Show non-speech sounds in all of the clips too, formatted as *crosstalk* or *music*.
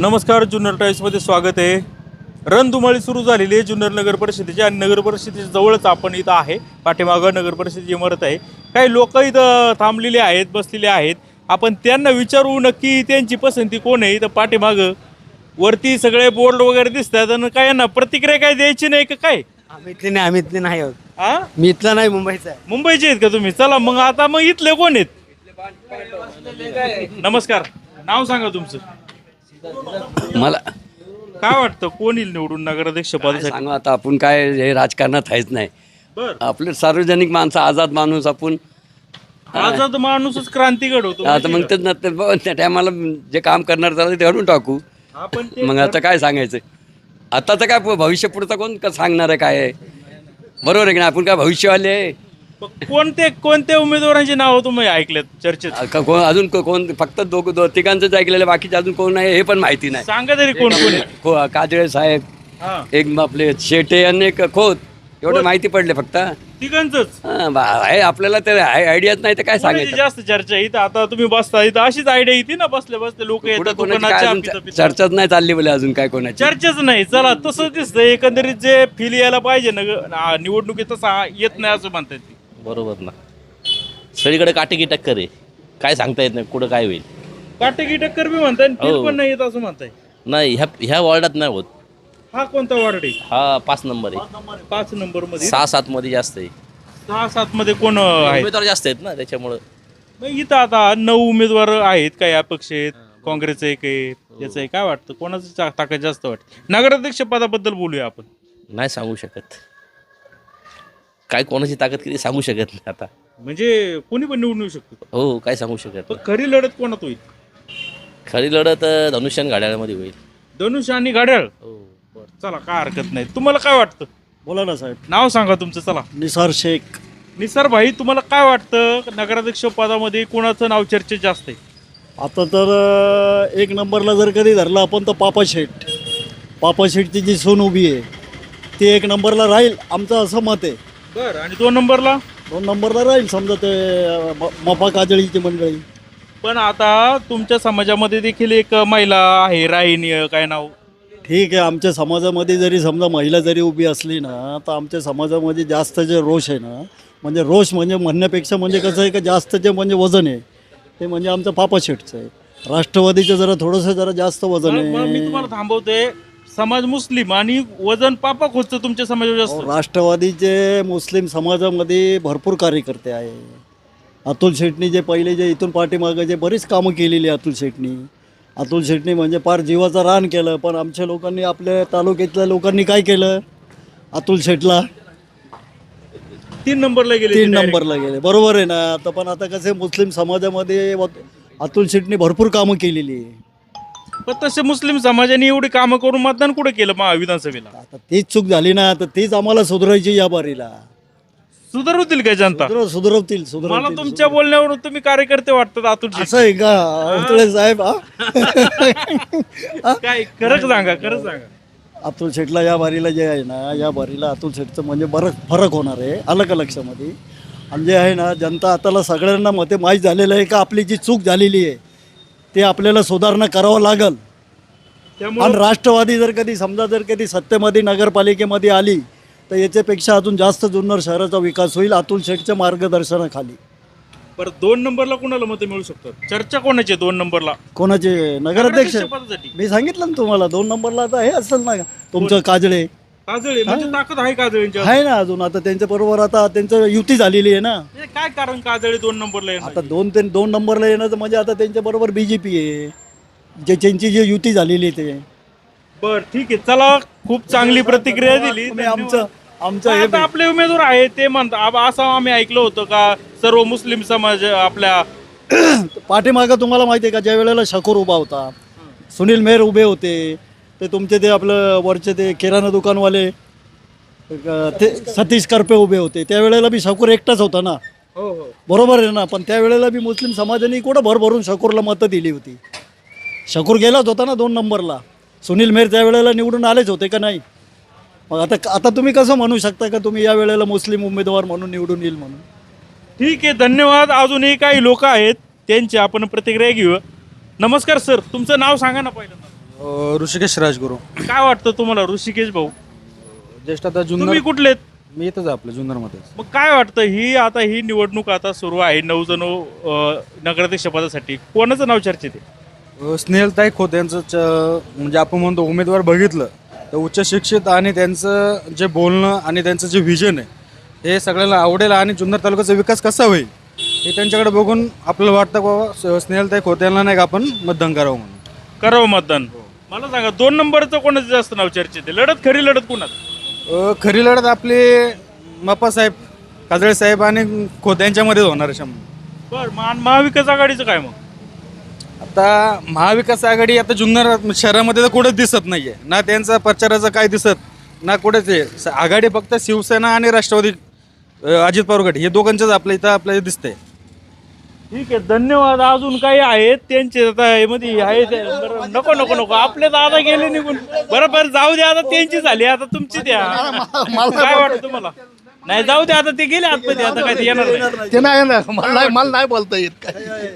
नमस्कार जुन्नर टाईम्समध्ये स्वागत आहे. रणधुमाळी सुरू झालेली आहे जुन्नर नगर परिषदेची आणि नगर परिषदेच्या जवळच आपण इथं आहे. पाठीमागं नगर परिषदेची इमारत आहे. काही लोक इथं थांबलेले आहेत बसलेले आहेत. आपण त्यांना विचारू नक्की त्यांची पसंती कोण आहे? इथं पाठीमागं वरती सगळे बोर्ड वगैरे दिसतात आणि काय ना प्रतिक्रिया काय द्यायची नाही का काय? आम्ही इथले नाही आम्ही इथले नाही आहोत. हा मी इथला नाही मुंबईचा आहे. मुंबईचे आहेत का तुम्ही? चला मग आता मग इथले कोण आहेत? नमस्कार. नाव सांगा तुमचं. मला काय वाटतं कोण येईल निवडून नगराध्यक्ष पदासाठी? सांगू आता आपण काय हे राजकारणात आहेच नाही. बर. आपले सार्वजनिक माणसं आझाद माणूस आपण आझाद माणूसच क्रांती घडवतो आता मग ते न- ते ब- त्या टायमाला जे काम करणार त्याला ते घडून टाकू. आपण ते मग आता काय सांगायचं? आताचं काय भविष्य पुढचं कोण का सांगणार आहे काय? आहे बरोबर आहे की नाही? आपण काय भविष्यवाले आहे? कोणते कोणत्या उमेदवारांची नाव तुम्ही ऐकलेत चर्चेत का- कोण अजून को- कोण फक्त दोघं दो तिघांचंच ऐकलेलं बाकीचे अजून कोण आहे हे पण माहिती नाही सांगा तरी कोण कोण? को काजळे साहेब हा एक आपले शेटे आणि एक खोत एवढं माहिती पडले फक्त तिघांचंच हा, बा- आहे आपल्याला तर आयडियाच नाही तर काय सांगायचं जास्त चर्चा आहे? इथं आता तुम्ही बसता इथं अशीच आयडिया येते ना बसले बसले लोक पुढे येतात कोणाची दुकानात काय चहा अजून पिता पिता. चर्चाच नाही चालली बोले अजून काय कोणाची चर्चाच नाही चला तसं दिसतंय एकंदरीत जे फील यायला पाहिजे ना ग- आ, निवडणुकीत तसा येत नाही असं म्हणतात. बरोबर ना. सगळीकडे काटेकी टक्कर आहे. काय सांगता येत नाही कुठं काय होईल? काटेकी टक्कर बी म्हणताय फील हो. पण नाही येत असं म्हणताय. नाही ह्या ह्या वॉर्डात नाही होत. हा कोणता वार्ड आहे? हा पाच नंबर आहे. पाच नंबरमध्ये सहा सात मध्ये जास्त आहे. सहा सात मध्ये कोण आहे? उमेदवार जास्त आहेत ना त्याच्यामुळं. मग इथं आता नऊ उमेदवार आहेत काही अपक्ष आहेत काँग्रेसचं एक आहे याचं आहे. काय वाटतं? कोणाचं चा- ताकद जास्त वाटते? नगराध्यक्ष पदाबद्दल बोलूया आपण. नाही सांगू शकत. काय कोणाची ताकद किती सांगू शकत नाही आता. म्हणजे कोणी पण निवडून येऊ शकतो. हो काय सांगू शकत पण नाही. खरी लढत कोणात होईल? खरी लढत अं, धनुष्यन घड्याळामध्ये होईल. धनुष्य आणि घड्याळ? हो. बरं चला काय हरकत नाही. तुम्हाला काय वाटतं? बोला ना साहेब. नाव सांगा तुमचं चला. निसार शेख. निसर भाई तुम्हाला काय वाटतं? नगराध्यक्ष पदामध्ये कोणाचं नाव चर्चेत जास्त आहे? आता तर अं, एक नंबरला जर कधी धरलं आपण तर पापा शेठ. पापा शेठची जी सून उभी आहे ती एक नंबरला राहील आमचं असं मत आहे. बरं आणि दोन नंबरला? दोन नंबरला राहील समजा ते अं, म- मपा काजळीची मंडळी. पण आता तुमच्या समाजामध्ये देखील एक महिला आहे राहिनी काय नाव? ठीक आहे आमच्या समाजामध्ये जरी समजा महिला जरी उभी असली ना तर आमच्या समाजामध्ये जास्त जे रोष आहे ना म्हणजे रोष म्हणजे म्हणण्यापेक्षा म्हणजे कसं आहे का जास्त जे म्हणजे वजन आहे ते म्हणजे आमचं पापा शेठचं आहे. राष्ट्रवादीचं जरा थोडंसं जरा जास्त वजन मग- मग मी आहे. तुम्हाला थांबवते. समाज मुस्लिम आणि वजन पापा खोचतं तुमच्या समाजावर जास्त. राष्ट्रवादीचे मुस्लिम समाजामध्ये भरपूर कार्यकर्ते आहे. अतुल शेटनी जे पहिले जे इथून पाठीमागं जे बरीच कामं केलेली आहे अतुल शेटनी. अतुल शेटनी म्हणजे फार जीवाचं रान केलं पण आमच्या लोकांनी आपल्या तालुक्यातल्या लोकांनी काय केलं? अतुल शेटला तीन नंबरला गेले तीन direct. नंबरला गेले. बरोबर आहे ना? आता पण आता कसे मुस्लिम समाजामध्ये अतुल शेटनी भरपूर कामं केलेली आहे. पण तसे मुस्लिम समाजाने एवढी कामं करून मतदान कुठे केलं महा विधानसभेला? आता तीच चूक झाली ना तर तीच आम्हाला सुधारायची या बारीला. सुधारवतील काय जनता? सुधरव सुधरवतील मला सुधरवतील तुमच्या बोलण्यावरून तुम्ही कार्यकर्ते वाटतात शेट्टी. असं आहे का? अवतळे साहेब हा? *laughs* काय खरंच सांगा खरंच सांगा. अतुल शेठला या बारीला जे आहे ना या बारीला अतुल शेठचं म्हणजे बरं फरक होणार आहे आलं का लक्षामध्ये आणि जे आहे ना जनता आताला सगळ्यांना मते माहीत झालेलं आहे का आपली जी चूक झालेली आहे ते आपल्याला सुधारणा करावं लागल. आणि राष्ट्रवादी जर कधी समजा जर कधी सत्तेमध्ये नगरपालिकेमध्ये आली तर याच्यापेक्षा अजून जास्त जुन्नर शहराचा विकास होईल अतुल शेठच्या मार्गदर्शनाखाली. बरं दोन नंबरला कोणाला मतं मिळू शकतात? चर्चा कोणाची आहे दोन नंबरला? कोणाचे? नगराध्यक्ष? मी सांगितलं ना तुम्हाला दोन नंबरला आता हे असेल ना तुमचं काजळे. काजळे म्हणजे ताकद आहे काजळींच्या. आहे ना अजून. आता त्यांच्या बरोबर आता त्यांचं युती झालेली आहे ना. म्हणजे काय कारण काजळे दोन नंबरला येणार? आता दोन ते दोन नंबरला येणं म्हणजे आता त्यांच्या बरोबर बीजेपी आहे. जे त्यांची जी युती झालेली आहे ते. बर ठीक आहे. चला खूप चांगली प्रतिक्रिया दिली. तुम्ही आमचं आमचं हे आता आपले उमेदवार आहे ते म्हणतात आब- असं आम्ही ऐकलं होतं का सर्व मुस्लिम समाज आपल्या *clears throat* पाठीमागं तुम्हाला माहिती आहे का ज्या वेळेला शकूर उभा होता सुनील मेहर उभे होते ते तुमचे ते आपलं वरचे ते किराणा दुकानवाले ते सतीश करपे उभे होते. त्यावेळेला बी शकूर एकटाच होता ना? हो हो. बरोबर आहे ना? पण त्यावेळेला बी मुस्लिम समाजाने कुठं भरभरून शकूरला मतं दिली होती? शकूर गेलाच होता ना दोन नंबरला? सुनील मेहर त्यावेळेला निवडून आलेच होते का नाही? मग आता आता तुम्ही कसं म्हणू शकता का तुम्ही या वेळेला मुस्लिम उमेदवार म्हणून निवडून येईल म्हणून? ठीक आहे धन्यवाद. अजूनही काही लोक आहेत त्यांची आपण प्रतिक्रिया घेऊ नमस्कार सर. तुमचं नाव सांगा ना पहिल्यांदा. अ, ऋषिकेश राजगुरू. काय वाटतं तुम्हाला ऋषिकेश भाऊ? ज्येष्ठ आता जुन्नर तुम्ही कुठले आहेत? मी आहे आपलं जुन्नरमध्ये. मग काय वाटतं ही आता ही निवडणूक आता सुरू आहे नऊ जण नगराध्यक्ष पदासाठी. कोणाचं नाव चर्चेत आहे? अ, स्नेहलताई खोत यांचं च- म्हणजे आपण म्हणतो उमेदवार बघितलं तर उच्च शिक्षित आणि त्यांचं जे बोलणं आणि त्यांचं जे व्हिजन आहे हे सगळ्यांना आवडेल आणि जुन्नर तालुक्याचा विकास कसा होईल हे त्यांच्याकडे बघून आपल्याला वाटतं बाबा स- स्नेहलताई खोत यांना नाही का आपण मतदान करावं म्हणून. करावं मतदान. मला सांगा दोन नंबरचं कोणाचं जास्त नाव चर्चेत आहे? लढत खरी लढत कोणाच? अ, खरी लढत आपली मप्पा साहेब काजळे साहेब आणि खोत यांच्यामध्येच होणार आहे शंभर. बर महाविकास आघाडीचं काय मग? आता महाविकास आघाडी आता जुन्नर शहरामध्ये तर कुठंच दिसत नाहीये. ना त्यांचा प्रचाराचं काय दिसत ना कुठेच स- आघाडी फक्त शिवसेना आणि राष्ट्रवादी अ, अजित पवार गट हे दोघांचंच आपल्या इथं आपल्याला दिसतंय. ठीक आहे धन्यवाद. अजून काही आहेत? त्यांचे आता मध्ये आहे ते- बरं, नको नको नको. आपले दादा गेले निघून. बरं बरं जाऊ द्या आता त्यांची झाली. आता तुमची द्या. काय वाटतं तुम्हाला? नाही जाऊ द्या आता ते गेले आतमध्ये. आता काय ते येणार नाही. ते नाही ना मला नाही मला नाही बोलता येत काय.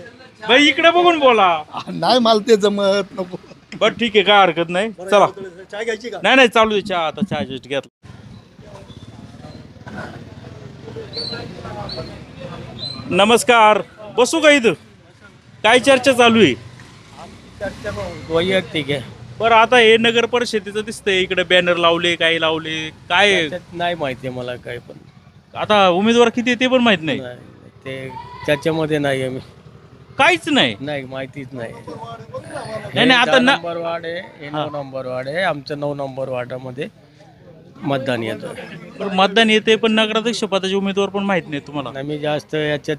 बाई इकडे बघून बोला. नाही मला ते जमत नको. बरं ठीक आहे काय हरकत नाही. चला. नाही नाही चालू दे चहा. आता चहा जस्ट घेतला. नमस्कार. बसू का इथं? काय चर्चा चालू आहे? वैयक्तिक आहे. बरं आता हे नगर परिषदेचं दिसतंय इकडे बॅनर लावले काय लावले काय? आहे? नाही माहिती आहे मला काय पण. आता उमेदवार किती आहे ते पण माहीत नाही. नाही, ते त्याच्यामध्ये नाही आहे मी. काहीच नाही. नाही माहितीच नाही. नाही नाही आता ना नंबर वार्ड आहे हे नऊ नंबर वार्ड आहे आमचं नऊ नंबर वार्डामध्ये मतदान येतं बरं, मतदान येते पण नगराध्यक्ष पदाचे उमेदवार पण माहीत नाही तुम्हाला. नाही मी जास्त याच्यात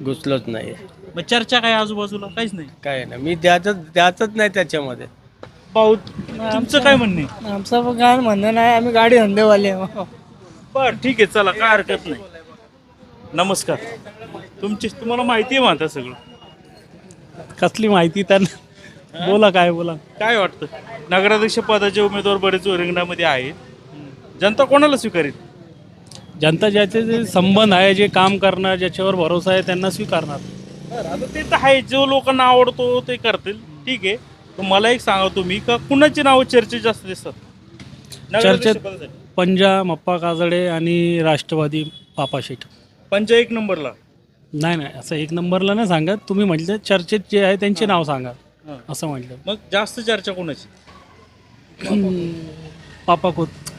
घुसलोच नाही मग चर्चा काय आजूबाजूला? काहीच नाही. काय नाही. मी द्यायचं द्यायचंच नाही त्याच्यामध्ये. पाहू तुमचं काय म्हणणे आमचं काय म्हणणं नाही. आम्ही गाडी धंदेवाले बर ठीक आहे. चला काय हरकत नाही. नमस्कार. तुमची तुम्हाला माहिती आहे म्हणता सगळं. कसली माहिती त्यांना बोला काय बोला. काय वाटतं? नगराध्यक्ष पदाचे उमेदवार बरेच रिंगणामध्ये आहेत. जनता कोणाला स्वीकारेल? जनता ज्याचे जे संबंध आहे जे काम करणार ज्याच्यावर भरोसा आहे त्यांना स्वीकारणार. आता ते तर आहे जो लोकांना आवडतो ते करतील. ठीक आहे. मला एक सांगा तुम्ही का कुणाची नावं चर्चेत जास्त दिसतात? चर्चेत. पंजा मप्पा काजळे आणि राष्ट्रवादी पापाशेठ पंच एक नंबरला. नाही नाही असं एक नंबरला नाही सांगत. तुम्ही म्हटलं चर्चेत जे आहे त्यांचे नाव सांगा. हां. असं म्हटलं. मग जास्त चर्चा कोणाची? पापा खोत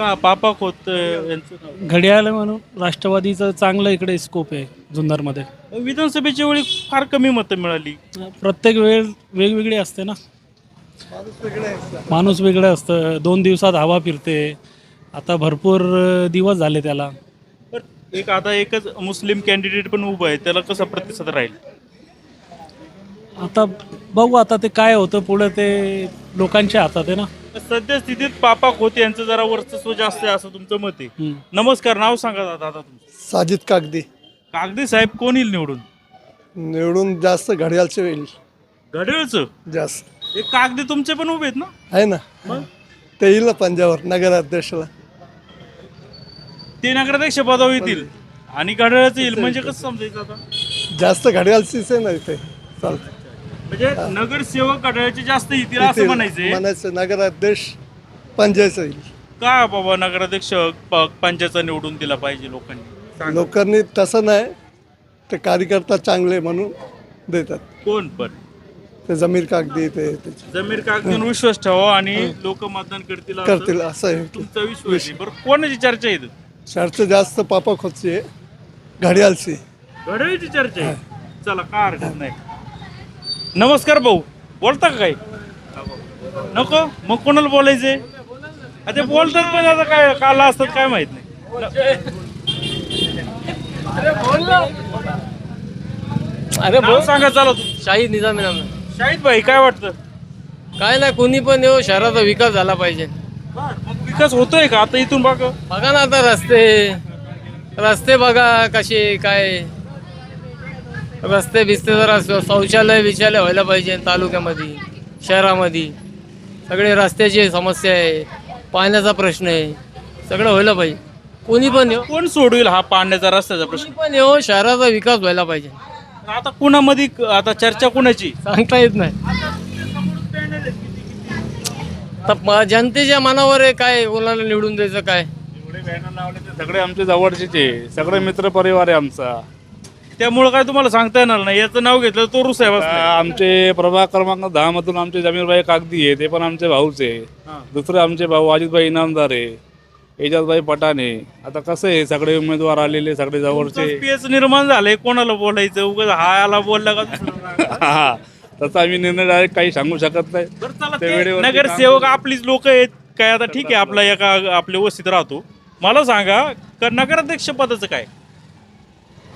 का पापा खोत यांचं नाव? घड्याळ म्हणून राष्ट्रवादीचं चांगलं इकडे स्कोप आहे जुन्नरमध्ये. विधानसभेच्या वेळी फार कमी मतं मिळाली. प्रत्येक वेळ वेगवेगळी असते ना. माणूस वेगळं असतं. दोन दिवसात हवा फिरते. आता भरपूर अ, दिवस झाले त्याला. बरं, एक आता एकच मुस्लिम कॅन्डिडेट पण उभं आहे. त्याला कसा प्रतिसाद राहील? आता बघू आता ते काय होतं पुढं ते लोकांच्या हातात आहे ना. सध्या स्थितीत पापा खोत यांचं जरा वर्चस्व जास्त आहे असं तुमचं मत आहे. हम्म. नमस्कार नाव सांगा दादा आता तुमचं. साजिद कागदी. कागदी साहेब कोण येईल निवडून? निवडून जास्त घड्याळचे होईल घड्याळचं? जास्त. एक कागदी तुमचे पण उभे आहेत ना? आहे ना. ते येईल ना पंजावर नगराध्यक्षला. ते नगराध्यक्ष पदावर येतील. आणि घड्याळाचं येईल. म्हणजे कसं समजायचं आता? जास्त घड्याळचीच आहे ना इथे. चालतं म्हणजे नगरसेवक घड्याळाचे जास्त येतील असं म्हणायचंय म्हणायचं? नगराध्यक्ष पंजायचं येईल का बाबा नगराध्यक्ष प- पंचायतचा निवडून दिला पाहिजे लोकांनी? सांगा. लोकांनी तसं नाही ते कार्यकर्ता चांगले म्हणून देतात. कोण? पण ते जमीर कागदी ते त्याचे जमीर कागदीवर विश्वास ठेवा आणि लोक मतदान करतील असं करतील असं आहे. तुमचा विश्वास आहे. बरं कोणाची चर्चा आहे इथं? शर्त जास्त पापा खोदची आहे घड्याळची घड्याळीची चर्चा आहे? चला काय हरकत नाही. नमस्कार भाऊ. बोलता का काही? नको? मग कोणाला बोलायचे आता बोलतात पण आता काय काला असतात काय माहीत नाही. अरे नाव सांगा चला. तू शाहीद निजामी नाम शाहिद भाई काय वाटतं? काय नाही कोणी पण येऊ शहराचा विकास झाला पाहिजे. विकास होतोय का? आता इथून बघ. बघा ना आता रस्ते. रस्ते बघा कसे काय. रस्ते बिस्ते जरा शौचालय विचालय व्हायला पाहिजे तालुक्यामध्ये शहरामध्ये. सगळे रस्त्याची समस्या आहे पाण्याचा प्रश्न आहे सगळं व्हायला पाहिजे. कोणी पण येऊ. कोण सोडवेल हा पाण्याचा रस्त्याचा प्रश्न? कोणी पण येऊ शहराचा विकास व्हायला पाहिजे. आता कुणामध्ये आता चर्चा कुणाची? सांगता येत नाही. तर म- जनतेच्या मनावर आहे काय कोणाला निवडून द्यायचं काय? एवढे बॅनर लावले ते सगळे आमचे जवळचेच आहे. सगळे मित्र परिवार आहे आमचा. त्यामुळे काय तुम्हाला सांगता येणार नाही. याचं नाव घेतलं तो रुस आहे बसलाय. आमचे प्रभाग क्रमांक दहा मधून आमचे जमीरबाई कागदी आहे. ते पण आमचे भाऊच आहे. दुसरे आमचे भाऊ अजितभाई इनामदार आहे. एजाजबाई आहे. आता कसं आहे सगळे उमेदवार आलेले सगळे जवळचे. पेच निर्माण झालंय. कोणाला बोलायचं? उगाच हा याला बोलला का दुसऱ्याला? *laughs* हा तसा आम्ही निर्णय डायरेक्ट काही सांगू शकत नाही. बरं चला ते ते वेळेवरती नगरसेवक आपलीच लोक आहेत. काय आता ठीक आहे आपला एका आपल्या वस्तीत राहतो. मला सांगा का नगराध्यक्ष पदाचं काय?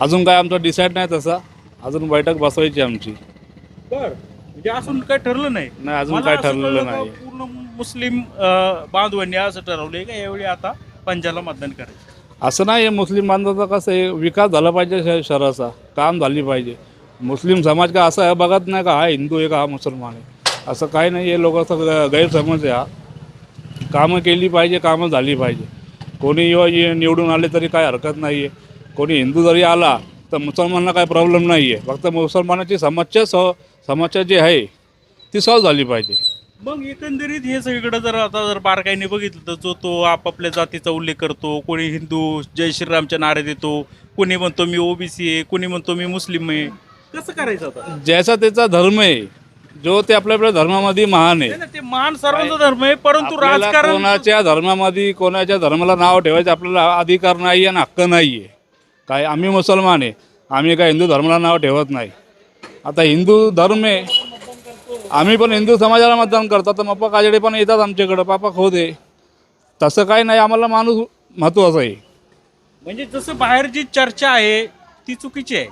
अजून काय आमचं डिसाईड नाही तसा. अजून बैठक बसवायची आमची. बर. म्हणजे अजून काय ठरलं नाही. नाही अजून मला काय असं ठरलेलं कळलं का नाही पूर्ण मुस्लिम अं, बांधवांनी असं ठरवलंय का यावेळी आता पंजाला मतदान करायचं? असं नाही आहे मुस्लिम बांधवाचा कसं आहे विकास झाला पाहिजे श- शहराचा. काम झाली पाहिजे. मुस्लिम समाज का असं आहे बघत नाही का हा हिंदू आहे का हा मुसलमान आहे. असं काही नाही आहे लोकांचा ग- गैरसमज आहे हा. कामं केली पाहिजे कामं झाली पाहिजे. कोणी ये- निवडून आले तरी काय हरकत नाही आहे कोणी हिंदू जरी आला तर मुसलमानांना काय प्रॉब्लेम नाही आहे फक्त मुसलमानाची समस्या सॉ समस्या जी आहे ती सॉल्व झाली पाहिजे. मग एकंदरीत हे सगळीकडे जर आता जर बारकाईने बघितलं तर जो तो आपापल्या जातीचा उल्लेख करतो कोणी हिंदू जय श्रीरामच्या नारे देतो कोणी म्हणतो मी ओबीसी आहे कोणी म्हणतो मी मुस्लिम आहे कसं करायचं आता? ज्याचा त्याचा धर्म आहे जो ते आपल्या आपल्या धर्मामध्ये महान आहे. ते मान सर्वांचा धर्म आहे परंतु आपल्याला राजकारण कोणाच्या धर्मामध्ये कोणाच्या धर्माला नाव ठेवायचं आपल्याला अधिकार नाही आणि हक्क नाही आहे काय आम्ही मुसलमान आहे. आम्ही काय हिंदू धर्माला नाव ठेवत नाही. आता हिंदू धर्म आहे. आम्ही पण हिंदू समाजाला मतदान करतो. तर मप्पा काजडे पण येतात आमच्याकडं. पापा खोदे तसं काही नाही. आम्हाला माणूस महत्त्वाचा आहे. म्हणजे जसं बाहेर जी चर्चा आहे ती चुकीची आहे.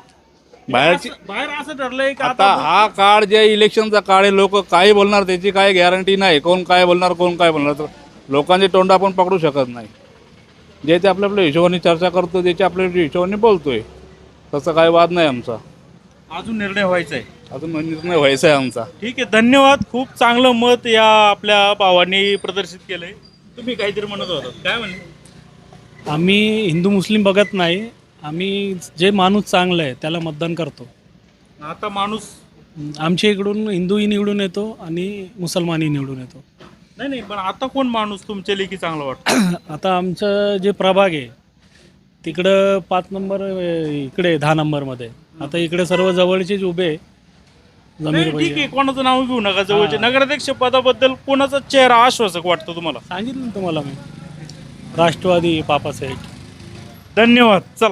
बाहेरची बाहेर असं ठरलंय की आता आता हा काळ जे इलेक्शनचा काळ आहे लोक काय बोलणार त्याची काय गॅरंटी नाही. कोण काय बोलणार कोण काय बोलणार. तर लोकांचे तोंड आपण पकडू शकत नाही. जे ते आपल्या आपल्या हिशोबाने चर्चा करतो त्याच्या आपल्या हिशोबाने बोलतोय. तसं काय वाद नाही आमचा. अजून निर्णय व्हायचा आहे. अजून निर्णय व्हायचा आहे आमचा. ठीक आहे धन्यवाद. खूप चांगलं मत या आपल्या भावांनी प्रदर्शित केलंय. तुम्ही काहीतरी म्हणत होता. काय म्हणले? आम्ही हिंदू मुस्लिम बघत नाही. आम्ही जे माणूस चांगलं आहे त्याला मतदान करतो. आता माणूस आमच्या इकडून हिंदूही निवडून येतो आणि मुसलमानही निवडून येतो. नाही नाही पण आता कोण माणूस तुमच्या लेखी चांगला वाटतो? *clears throat* आता आमचं जे प्रभाग आहे तिकडं पाच नंबर अं, इकडे दहा नंबरमध्ये. आता इकडे सर्व जवळचेच उभे आहे. नाही, जमीर ठीक आहे कोणाचं नाव घेऊ नका जवळचे. नगराध्यक्ष पदाबद्दल कोणाचा चेहरा आश्वासक वाटतो तुम्हाला? सांगितलं ना तुम्हाला मी. राष्ट्रवादी पापासाहेब धन्यवाद. चला.